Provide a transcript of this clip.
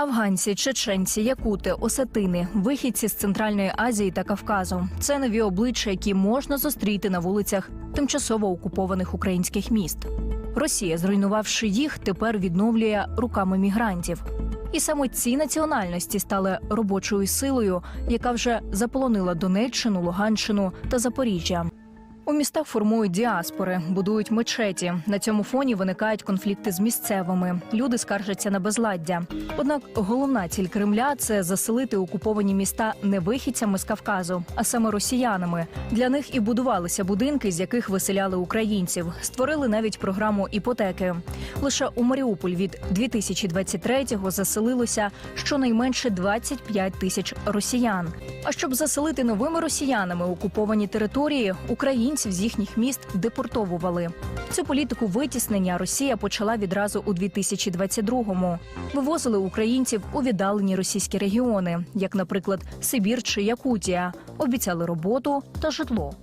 Афганці, чеченці, якути, осетини, вихідці з Центральної Азії та Кавказу це нові обличчя, які можна зустріти на вулицях тимчасово окупованих українських міст. Росія, зруйнувавши їх, тепер відновлює руками мігрантів. І саме ці національності стали робочою силою, яка вже заполонила Донеччину, Луганщину та Запоріжжя. У містах формують діаспори, будують мечеті. На цьому фоні виникають конфлікти з місцевими. Люди скаржаться на безладдя. Однак головна ціль Кремля це заселити окуповані міста не вихідцями з Кавказу, а саме росіянами. Для них і будувалися будинки, з яких виселяли українців. Створили навіть програму іпотеки. Лише у Маріуполь від 2023-го заселилося щонайменше 25 тисяч росіян. А щоб заселити новими росіянами окуповані території, українців з їхніх міст депортовували. Цю політику витіснення Росія почала відразу у 2022-му. Вивозили українців у віддалені російські регіони, як, наприклад, Сибір чи Якутія. Обіцяли роботу та житло.